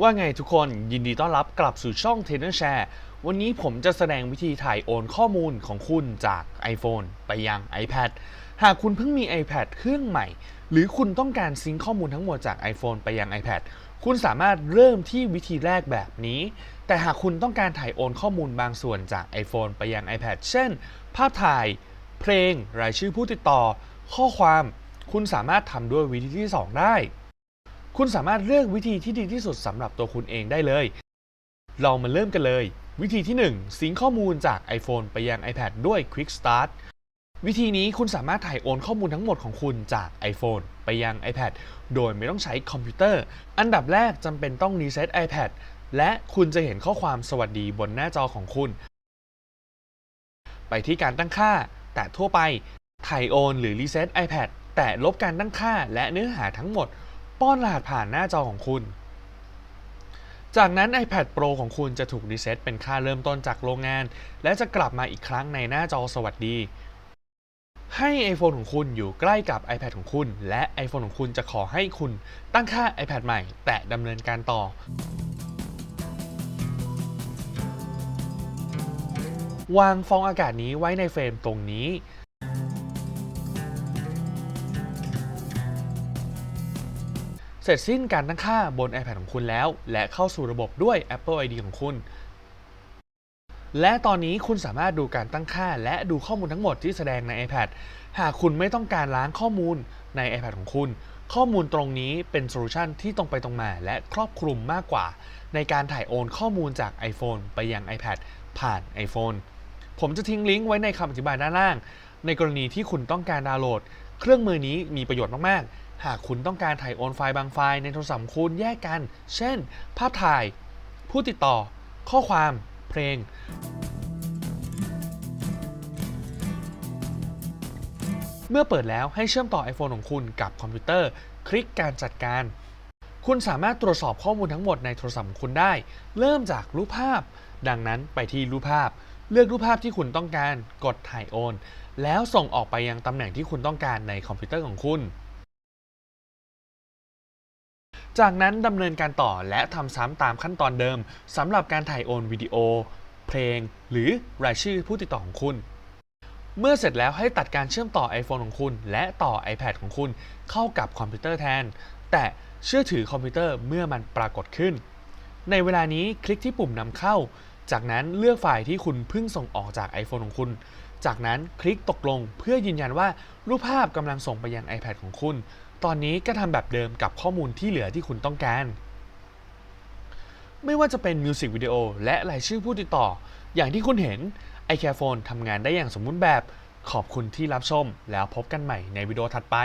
ว่าไงทุกคนยินดีต้อนรับกลับสู่ช่อง t e n e r Share วันนี้ผมจะแสดงวิธีถ่ายโอนข้อมูลของคุณจาก iPhone ไปยัง iPad หากคุณเพิ่งมี iPad เครื่องใหม่ หรือคุณต้องการซิงค์ข้อมูลทั้งหมดจาก iPhone ไปยัง iPad คุณสามารถเริ่มที่วิธีแรกแบบนี้ แต่หากคุณต้องการถ่ายโอนข้อมูลบางส่วนจาก iPhone ไปยัง iPad เช่น ภาพถ่าย เพลง รายชื่อผู้ติดต่อ ข้อความ คุณสามารถทำด้วยวิธีที่สองได้ คุณสามารถเลือกวิธีที่ดีที่สุดสำหรับตัวคุณเองได้เลยเรามาเริ่มกันเลย วิธีที่1ซิงข้อมูลจาก iPhone ไปยัง iPad ด้วย Quick Start วิธีนี้คุณสามารถถ่ายโอนข้อมูลทั้งหมดของคุณจาก iPhone ไปยัง iPad โดยไม่ต้องใช้คอมพิวเตอร์ อันดับแรกจำเป็นต้องรีเซ็ต iPad และคุณจะเห็นข้อความสวัสดีบนหน้าจอของคุณ ไปที่การตั้งค่า แต่ทั่วไป ถ่ายโอนหรือรีเซ็ต iPad แต่ลบการตั้งค่าและเนื้อหาทั้งหมด ป้อนรหัสผ่านหน้าจอของคุณ จากนั้น iPad Pro ของคุณจะถูกรีเซ็ตเป็นค่าเริ่มต้นจากโรงงาน และจะกลับมาอีกครั้งในหน้าจอสวัสดี ให้ iPhone ของคุณอยู่ใกล้กับ iPad ของคุณ และ iPhone ของคุณจะขอให้คุณตั้งค่า iPad ใหม่ แต่ดำเนินการต่อวางฟองอากาศนี้ไว้ในเฟรมตรงนี้ เสร็จสิ้นการตั้งค่าบน iPad ของคุณแล้ว และเข้าสู่ระบบด้วย Apple ID ของคุณ และตอนนี้คุณสามารถดูการตั้งค่า และดูข้อมูลทั้งหมดที่แสดงใน iPad หากคุณไม่ต้องการล้างข้อมูลใน iPad ของคุณ ข้อมูลตรงนี้เป็นโซลูชันที่ตรงไปตรงมา และครอบคลุมมากกว่า ในการถ่ายโอนข้อมูลจาก iPhone ไปยัง iPad ผ่าน iPhone ผมจะทิ้งลิงก์ไว้ในคำอธิบายด้านล่าง ในกรณีที่คุณต้องการดาวน์โหลด เครื่องมือนี้มีประโยชน์มาก ๆ หากคุณต้องการถ่ายโอนไฟล์บางไฟล์ในโทรศัพท์คุณแยกกัน เช่น ภาพถ่าย ผู้ติดต่อ ข้อความ เพลง เมื่อเปิดแล้วให้เชื่อมต่อ iPhone ของคุณกับคอมพิวเตอร์ คลิกการจัดการ คุณสามารถตรวจสอบข้อมูลทั้งหมดในโทรศัพท์ของคุณได้ เริ่มจากรูปภาพ ดังนั้นไปที่รูปภาพ เลือกรูปภาพที่คุณต้องการ กดถ่ายโอน แล้วส่งออกไปยังตำแหน่งที่คุณต้องการในคอมพิวเตอร์ของคุณ จากนั้นดำเนินการต่อและทำซ้ำตามขั้นตอนเดิมสำหรับการถ่ายโอนวิดีโอ เพลง หรือรายชื่อผู้ติดต่อของคุณเมื่อเสร็จแล้วให้ตัดการเชื่อมต่อ iPhone ของคุณ และต่อ iPad ของคุณเข้ากับคอมพิวเตอร์แทน แต่เชื่อถือคอมพิวเตอร์เมื่อมันปรากฏขึ้น ในเวลานี้คลิกที่ปุ่มนำเข้า จากนั้นเลือกไฟล์ที่คุณเพิ่งส่งออกจาก iPhone ของคุณ จากนั้นคลิกตกลงเพื่อยืนยันว่ารูปภาพกำลังส่งไปยัง iPad ของคุณ ตอนนี้ก็ทำแบบเดิมกับข้อมูลที่เหลือที่คุณต้องการ ไม่ว่าจะเป็นมิวสิกวิดีโอและรายชื่อผู้ติดต่อ อย่างที่คุณเห็น iCarePhone ทำงานได้อย่างสมบูรณ์แบบ ขอบคุณที่รับชม แล้วพบกันใหม่ในวิดีโอถัดไป